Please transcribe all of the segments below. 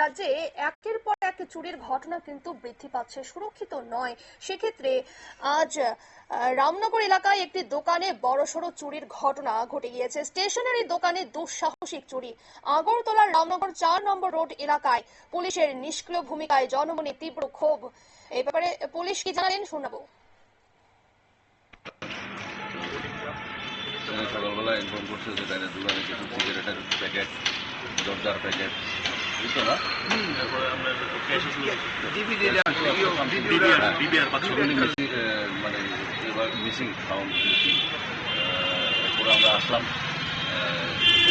রাজ্যে একের পর এক চুরির ঘটনা কিন্তু বৃদ্ধি পাচ্ছে, সুরক্ষিত নয়। সেক্ষেত্রে আজ রামনগর এলাকায় একটি দোকানে বড়সড় চুরির ঘটনা ঘটে গিয়েছে। স্টেশনারি দোকানে দুঃসাহসিক চুরি। আগরতলার রামনগর চার নম্বর রোড এলাকায় পুলিশের নিষ্ক্রিয় ভূমিকায় জনমনে তীব্র ক্ষোভ। এই ব্যাপারে পুলিশ কি জানালেন শোনাবো। সকালবেলা ইনফর্ম করছে যে তাদের দোকানে কিছু সিগারেটের প্যাকেট জর্দার প্যাকেট। মানে মিসিং মিসিং এরপরে আমরা আসলাম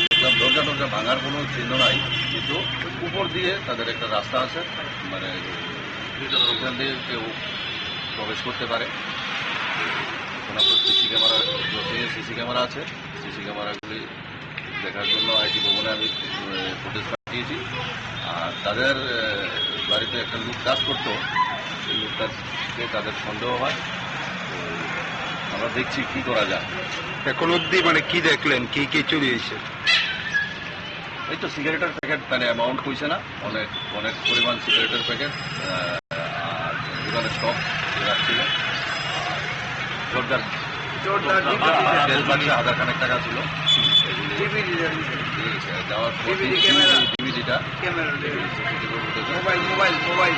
দেখলাম দরজা টরজা ভাঙার কোনো চিহ্ন নাই কিন্তু উপর দিয়ে তাদের একটা রাস্তা আছে মানে ওখান দিয়ে কেউ প্রবেশ করতে পারে সিসি ক্যামেরা সিসি ক্যামেরা আছে সিসি ক্যামেরাগুলি দেখার জন্য আইটি ভবনে আমি ফুটেজ পাঠিয়েছি আর তাদের বাড়িতে একটা লোক কাজ করতো। সেই লোকটাকে তাদের সন্দেহ হয়। আমরা দেখছি কি করা যায়। এখন অব্দি মানে কি দেখলেন? কি কি চুরি হয়েছে? এই তো সিগারেটের প্যাকেট মানে অ্যামাউন্ট হয়েছে না। অনেক অনেক পরিমাণ সিগারেটের প্যাকেট আর দোকানে স্টক রাখছিল। জোরদার হাজার খানেক টাকা ছিল। যাওয়ার পর DVD ক্যামেরা। ডিভিডিটা মোবাইল মোবাইল মোবাইল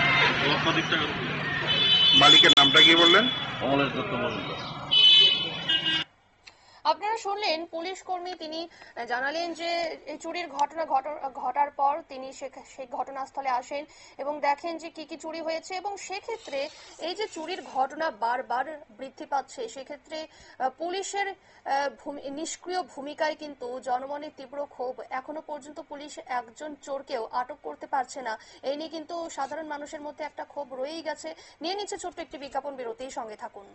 মালিকের নামটা কি বললেন অমলেশ দত্ত মজুমদার আপনারা শুনলেন, পুলিশ কর্মী তিনি জানালেন যে এই চুরির ঘটনা ঘট- ঘটার পর তিনি সেই ঘটনাস্থলে আসেন এবং দেখেন যে কি কি চুরি হয়েছে এবং সেক্ষেত্রে এই যে চুরির ঘটনা বারবার বৃদ্ধি পাচ্ছে, সেক্ষেত্রে পুলিশের নিষ্ক্রিয় ভূমিকায় কিন্তু জনমনের তীব্র ক্ষোভ। এখনও পর্যন্ত পুলিশ একজন চোরকেও আটক করতে পারছে না। এই নিয়ে কিন্তু সাধারণ মানুষের মধ্যে একটা ক্ষোভ রয়েই গেছে। নিয়ে নিচ্ছে ছোট্ট একটি বিজ্ঞাপন বিরতির সঙ্গে থাকুন।